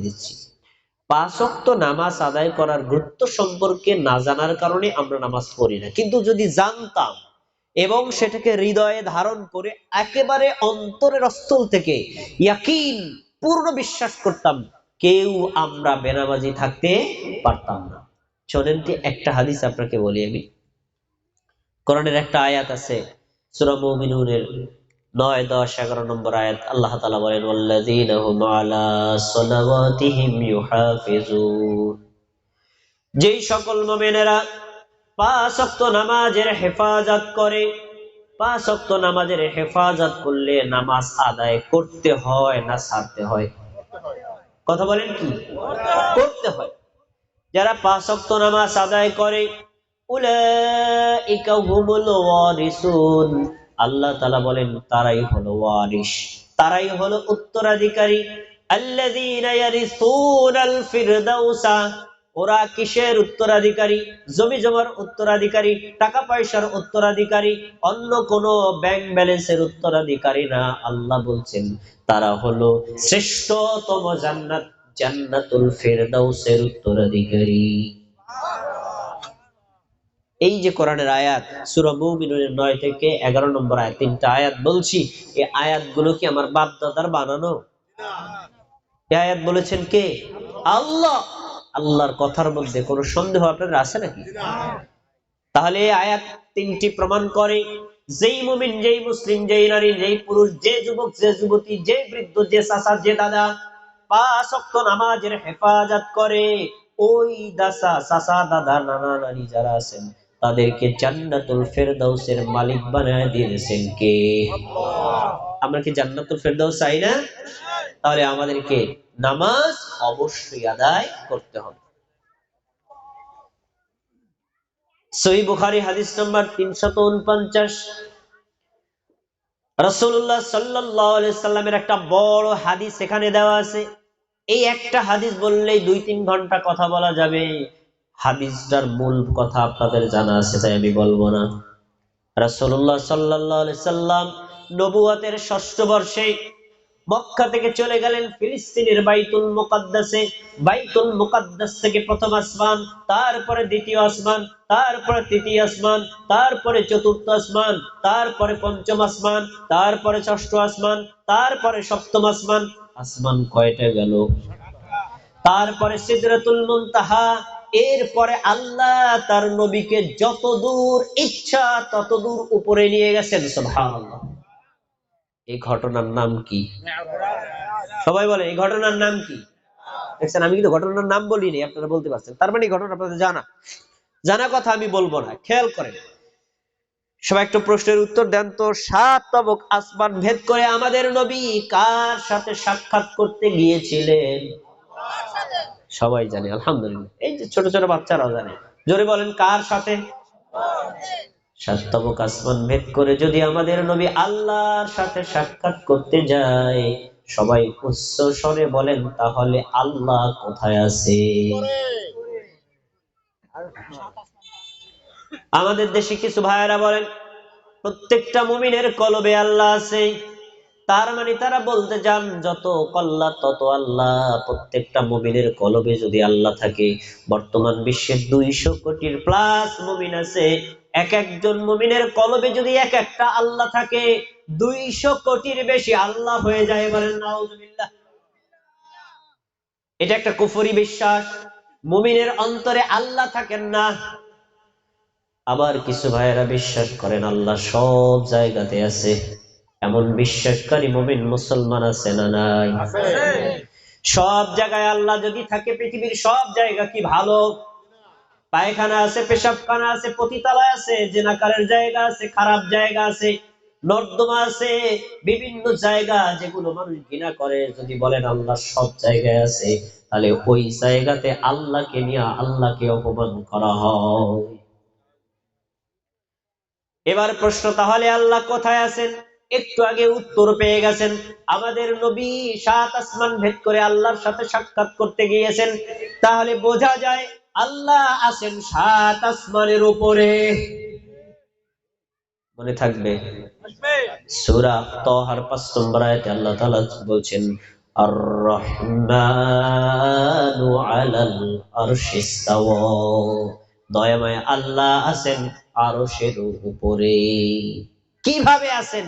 দিচ্ছি। পাঁচক্ত নামাজ আদায় করার গুরুত্ব সম্পর্কে না জানার কারণে আমরা নামাজ পড়ি না। কিন্তু যদি জানতাম এবং সেটাকে হৃদয়ে ধারণ করে একেবারে অন্তরের স্থল থেকে ইয়াকিন, পূর্ণ বিশ্বাস করতাম, কেউ আমরা বেনামাজি থাকতে পারতাম না। শোনেন কি একটা হাদিস আপনাকে বলি আমি? কোরআনের একটা আয়াত আছে, সূরা নয়, দশ, এগারো নম্বর আয়াত আল্লাহ তাআলা বলেন, ওয়াল্লাযীনা হুম আলা সালাওয়াতিহিম ইউহাফিজুন। যেই সকল মুমিনেরা পাঁচ ওয়াক্ত নামাজের হেফাজত করে, পাঁচ ওয়াক্ত নামাজের হেফাজত করলে নামাজ আদায় করতে হয় না ছাড়তে হয়? কথা বলেন কি? করতে হয়। যারা পাঁচ ওয়াক্ত নামাজ আদায় করে, উলাইকা হুমুল ওয়ারিসুন। আল্লাহ তালা বলেন, তারাই হলো ওয়ারিস তারাই হলো উত্তরাধিকারী। ওরা কিসের উত্তরাধিকারী? জমি জমার উত্তরাধিকারী, টাকা পয়সার উত্তরাধিকারী, অন্য কোন ব্যাংক ব্যালেন্সের উত্তরাধিকারী না। আল্লাহ বলছেন, তারা হলো শ্রেষ্ঠতম জান্নাত, জান্নাতুল ফেরদাউসের উত্তরাধিকারী। এই যে কোরআনের আয়াত, সূরা মুমিনুনের 9 থেকে 11 নম্বর আয়াত, তিনটা আয়াত বলছি, এই আয়াতগুলো কি আমার বাপ দাদার বানানো আয়াত বলেছেন কে? আল্লাহ। আল্লাহর কথার মধ্যে কোনো সন্দেহ আপনাদের আছে নাকি? তাহলে আয়াত তিনটি প্রমাণ করে, যেই মুমিন, যেই মুসলিম, যেই নারী, যেই পুরুষ, যে যুবক, যে যুবতী, যে বৃদ্ধ, যে চাচা, যে দাদা, পাঁচ ওয়াক্ত নামাজের হেফাজত করে, ওই দাসা, চাচা, দাদা, নানা নারী যারা আছেন তাদেরকে জান্নাতুল ফেরদাউসের মালিক বানায় দিয়েছেন কে? আমরা কি জান্নাতুল ফেরদাউস চাই না? তাহলে আমাদেরকে নামাজ অবশ্যই আদায় করতে হবে। সহি বুখারি হাদিস নম্বর তিনশত উনপঞ্চাশ। রসুল্লাহ সাল্লাহ সাল্লামের একটা বড় হাদিস এখানে দেওয়া আছে। এই একটা হাদিস বললেই দুই তিন ঘণ্টা কথা বলা যাবে। হাদিসটার মূল কথা আপনাদের জানা আছে, তাই আমি বলব না। রাসূলুল্লাহ সাল্লাল্লাহু আলাইহি সাল্লাম নবুয়তের ষষ্ঠ বর্ষে মক্কা থেকে চলে গেলেন ফিলিস্তিনের বাইতুল মুকাদ্দাসে। বাইতুল মুকাদ্দাস থেকে প্রথম আসমান, তারপরে দ্বিতীয় আসমান, তারপরে তৃতীয় আসমান, তারপরে চতুর্থ আসমান, তারপরে পঞ্চম আসমান, তারপরে ষষ্ঠ আসমান, তারপরে সপ্তম আসমান। আসমান কয়টা গেল? তারপরে সিদরাতুল মুনতাহা এরপরে আল্লাহ তার নবীকে যত দূর ইচ্ছা তত দূর উপরে নিয়ে গেছেন এই ঘটনার নাম কি? সবাই বলে, এই ঘটনার নাম কি? দেখছেন, আমি কিন্তু ঘটনার নাম বলিনি, আপনারা বলতে পারছেন। তার মানে ঘটনা আপনাদের জানা। জানা কথা আমি বলব না, খেয়াল করেন। সবাই একটা প্রশ্নের উত্তর দেন তো। সাত তবক আসমান ভেদ করে আমাদের নবী কার সাথে সাক্ষাৎ করতে গিয়েছিলেন? সবাই জানে, আলহামদুলিল্লাহ। এই যে ছোট ছোট বাচ্চারাও জানে। জোরে বলেন, কার সাথে? সাততবক আসমান ভেদ করে যদি আমাদের নবী আল্লাহর সাথে সাক্ষাৎ করতে যায়, সবাই উচ্চ স্বরে বলেন, তাহলে আল্লাহ কোথায় আছে? আমাদের দেশে কিছু ভাইয়েরা বলেন, প্রত্যেকটা মুমিনের কলবে আল্লাহ আছে। তার মানে তারা বলতে যান, যত কল্লা, তত আল্লাহ। প্রত্যেকটা মুমিনের কলবে যদি আল্লাহ থাকে, বর্তমান বিশ্বের দুইশো কোটির প্লাস মুমিন আছে। এক একজন মুমিনের কলবে যদি এক একটা আল্লাহ থাকে, দুইশো কোটির বেশি আল্লাহ হয়ে যায় নাউজুবিল্লাহ। এটা একটা কুফরি বিশ্বাস। মুমিনের অন্তরে আল্লাহ থাকেন না। আবার কিছু ভাইয়েরা বিশ্বাস করেন, আল্লাহ সব জায়গাতে আছে। এমন বিশ্বাসকারী মুমিন মুসলমান আছে না নাই? সব জায়গায় আল্লাহ যদি থাকে পৃথিবীর সব জায়গা কি ভালো? পায়খানা আছে পেশাবখানা আছে পতিতালয় আছে জেনাকারের জায়গা আছে খারাপ জায়গা আছে নর্দমা আছে বিভিন্ন জায়গা যেগুলো মানুষ ঘৃণা করে। যদি বলেন আল্লাহ সব জায়গায় আছে তাহলে ওই জায়গাতে আল্লাহকে নিয়ে আল্লাহকে অপমান করা হয়। এবার প্রশ্ন তাহলে আল্লাহ কোথায় আছেন? একটু আগে উত্তর পেয়ে গেছেন। আমাদের নবী সাত আসমান ভেদ করে আল্লাহর সাথে সাক্ষাৎ করতে গিয়েছেন। তাহলে বোঝা যায় আল্লাহ আছেন সাত আসমানের উপরে। মনে থাকবে? সূরা তহার পাঁচ নম্বর আয়াতে আল্লাহ তাআলা বলছেন আর রহমানু আলাল আরশি ইস্তাওয়া দয়াময় আল্লাহ আছেন আরশের উপরে। কীভাবে আছেন?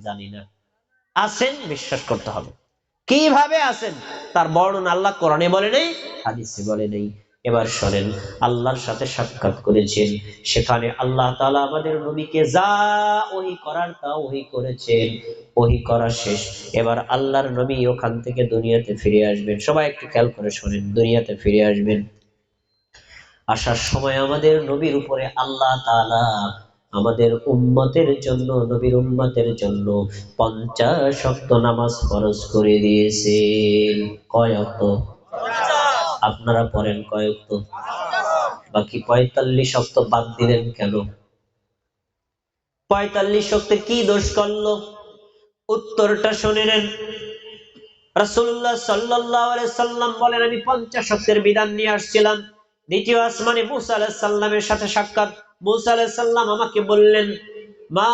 জানি না। আছেন, বিশ্বাস করতে হবে। কীভাবে আছেন? তার বর্ণনা আল্লাহ কোরআনে বলে নেই, হাদিসে বলে নেই। এবার শোনেন, আল্লাহর সাথে সাক্ষাৎ করেছেন। সেখানে আল্লাহ তাআলা আমাদের নবীকে যা ওহি করার তা ওহি করেছেন। ওহি করা শেষ। এবার আল্লাহর নবী ওখান থেকে দুনিয়াতে ফিরে আসবেন। সবাই একটু খেয়াল করে শোনেন, দুনিয়াতে ফিরে আসবেন। আসার সময় আমাদের নবীর উপরে আল্লাহ তাআলা আমাদের উম্মতের জন্য, নবীর উম্মতের জন্য পঞ্চাশ শক্ত নামাজ ফরজ করে দিয়েছেন কয় অক্ত আপনারা পড়েন কয় অক্ত বাকি পঁয়তাল্লিশ শক্ত বাদ দিলেন কেন? পঁয়তাল্লিশ শক্তে কি দোষ করল? উত্তরটা শুনে নেন। রাসূলুল্লাহ আলাইহি সাল্লাম বলেন, আমি পঞ্চাশ শক্তের বিধান নিয়ে আসছিলাম। দ্বিতীয় আসমানে মুসা আলাইহিস সাল্লামের সাথে সাক্ষাৎ। মুসা আমাকে বললেন, মা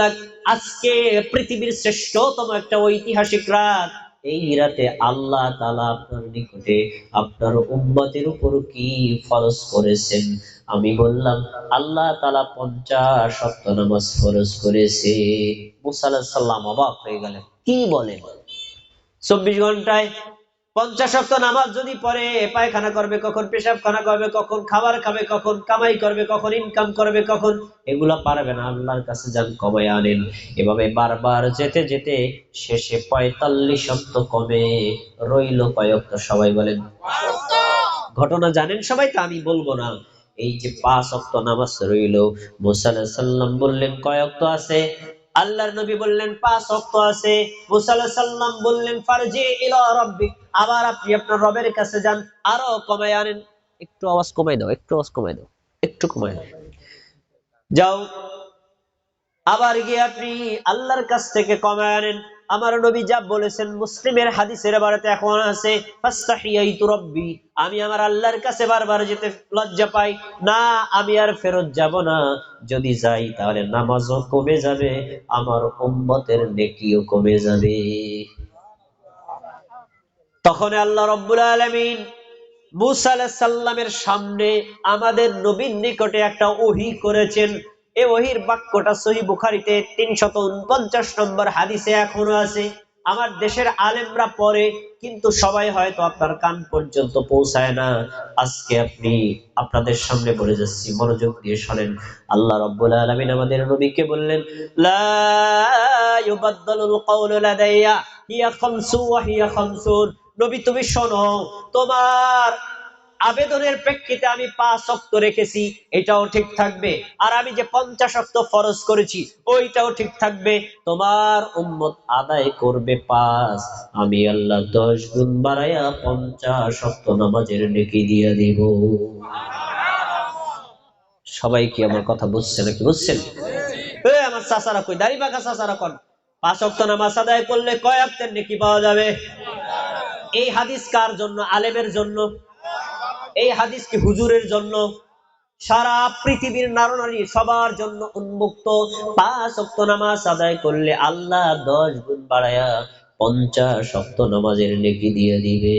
লাক, আজকে পৃথিবীর শ্রেষ্ঠতম একটা ঐতিহাসিক রাত। এই রাতে আল্লাহ তাআলা আপনার নিকটে আপনার উম্মতের উপর কি ফরজ করেছেন? আমি বললাম, আল্লাহ তাআলা পঞ্চাশ শক্ত নামাজ ফরজ করেছে। মুসা আলাইহিস সাল্লাম অবাক হয়ে গেলেন, কি বলেন? চব্বিশ ঘন্টায় পঞ্চাশ শক্ত নামাজ যদি পড়ে, পায়খানা করবে কখন, পেশাবখানা করবে কখন, খাবার খাবে কখন, কামাই করবে কখন ইনকাম করবে কখন, এগুলা পারবে না। আল্লাহর কাছে যান কমাই আনেন। এভাবে বারবার যেতে যেতে শেষে পঁয়তাল্লিশ শক্ত কমে রইল কয়েকটা সবাই বলেন, ঘটনা জানেন সবাই তা? আমি বলব না। এই যে পাঁচ অক্ত নামাজ রইল, মুসা আলাইহিস সাল্লাম বললেন কয়েকটা আছে? আল্লাহর নবী বললেন, পাঁচ অক্ত আছে। মুসা বললেন, ফারজি ইলা রাব্বিক। আবার আপনি আপনার রবের কাছে যান, আরও কমায় আনেন। একটু আওয়াজ কমাই দাও, একটু আওয়াজ কমাই দাও, একটু কমাই দাও। যাও, আবার গিয়ে আপনি আল্লাহর কাছ থেকে কমায় আনেন। আমার নবী যা বলেছেন মুসলিমের হাদিসের বাড়িতে এখন আছে রাব্বি, আমি আমার আল্লাহর কাছে বারবার যেতে লজ্জা পাই। না, আমি আর ফেরত যাব না। যদি যাই তাহলে নামাজও কমে যাবে আমার উম্মতের নেকিও কমে যাবে। তখন আল্লাহ রব্বুল আলামিন মুসা সাল্লামের সামনে আমাদের নবীর নিকটে একটা ওহী করেছেন। এই ওহির বাক্যটা সহি বুখারিতে তিনশত উনপঞ্চাশ নম্বর হাদিসে এখনও আছে। আমার দেশের আলেমরা কিন্তু সবাই হয়তো আপনার কান পর্যন্ত পৌঁছায় না। আজকে আপনি আপনাদের সামনে বলে যাচ্ছি, মনোযোগ দিয়ে শোনেন। আল্লাহ রব্বুল আলামিন আমাদের নবীকে বললেন, লা ইউবাদদালুল কওলু লাদাইয়া, হিয়া খামসু ওয়া হিয়া খামসুন। নবী, তুমি শোনো, তোমার আবেদনের প্রেক্ষিতে আমি পাঁচ অক্ত রেখেছি, এটাও ঠিক থাকবে। আর আমি যে পঞ্চাশ অক্ত ফরজ করেছি, ওইটাও ঠিক থাকবে। তোমার উম্মত আদায় করবে পাঁচ, আমি আল্লাহ দশ গুণ বাড়াইয়া পঞ্চাশ অক্ত নামাজের নেকি দিয়ে দিব। সবাই কি আমার কথা বুঝছে নাকি বুঝছেন? আমার চাচারা কই? দাড়ি পাকা কোন? পাঁচ অক্ত নামাজ আদায় করলে কয় অক্তের নেকি পাওয়া যাবে? এই হাদিস কার জন্য? আলেমের জন্য। এই হাদিস কি হুজুরের জন্য? সারা পৃথিবীর নারনারী সবার জন্য উন্মুক্ত। পাঁচ নামাজ আদায় করলে আল্লাহ দশ গুণ বাড়ায়া পঞ্চাশ অক্ত নামাজের নেকি দিয়ে দিবে।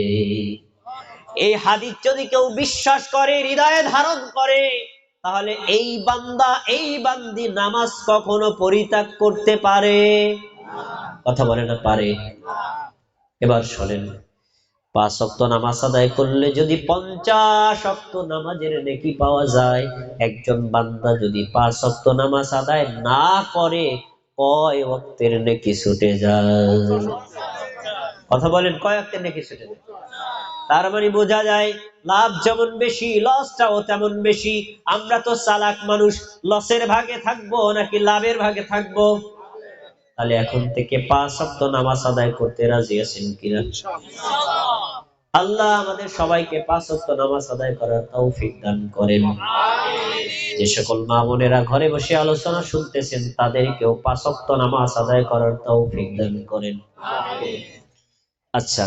এই হাদিস যদি কেউ বিশ্বাস করে, হৃদয়ে ধারণ করে, তাহলে এই বান্দা, এই বান্দি নামাজ কখনো পরিত্যাগ করতে পারে? কথা বলে না, পারে। এবার শোনেন। পাঁচ অক্ত নামাজ আদায় করলে যদি পঞ্চাশ অক্ত নামাজের নেকি পাওয়া যায়, একজন বান্দা যদি পাঁচ অক্ত নামাজ আদায় না করে, কয় অক্তের নেকি ছুটে যায়? কথা বলেন, কয় অক্তের নেকি ছুটে যায়? তার মানে বোঝা যায়, লাভ যেমন বেশি, লসটাও তেমন বেশি। আমরা তো চালাক মানুষ, লসের ভাগে থাকব নাকি লাভের ভাগে থাকব? তাহলে এখন থেকে পাঁচ সপ্তাহ নামাজ আদায় করতে রাজি আছেন কিনা? আল্লাহ আমাদের সবাইকে পাঁচ সপ্তাহ নামাজ আদায় করার তৌফিক দান করেন। যে সকল মা বোনেরা ঘরে বসে আলোচনা শুনতেছেন তাদেরকেও পাঁচ সপ্তাহ নামাজ আদায় করার তৌফিক দান করেন। আচ্ছা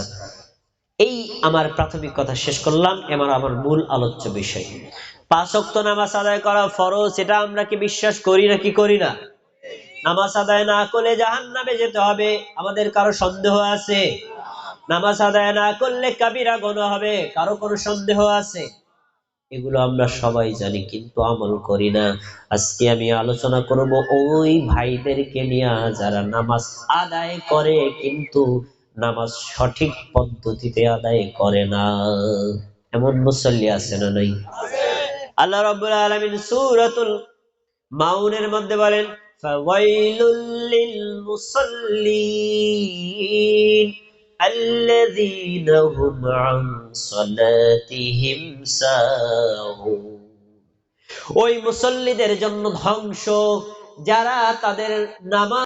এই আমার প্রাথমিক কথা শেষ করলাম। এবার আমার মূল আলোচ্য বিষয়। পাঁচ অক্ত নামাজ আদায় করা ফরজ এটা আমরা কি বিশ্বাস করি নাকি করি না? নামাজ আদায় না করলে জাহান নামে যেতে হবে। আমাদের কারও সন্দেহ আছে? নামাজ আদায় না করলে কাবিরা গোনা হবে। কারও কোনো সন্দেহ আছে? এগুলো আমরা সবাই জানি, কিন্তু আমল করি না। আজকে আমি আলোচনা করব ওই ভাইদেরকে নিয়ে যারা নামাজ আদায় করে, কিন্তু নামাজ সঠিক পদ্ধতিতে আদায় করে না। এমন মুসল্লি আছে না নাই? আল্লাহ রাব্বুল আলামিন সূরাতুল মাউনের মধ্যে বলেন ফাওয়াইলুল للمصلين الذين هم হুম صلاتهم ساهون. ওই মুসল্লিদের জন্য ধ্বংস যারা তাদের নামাজ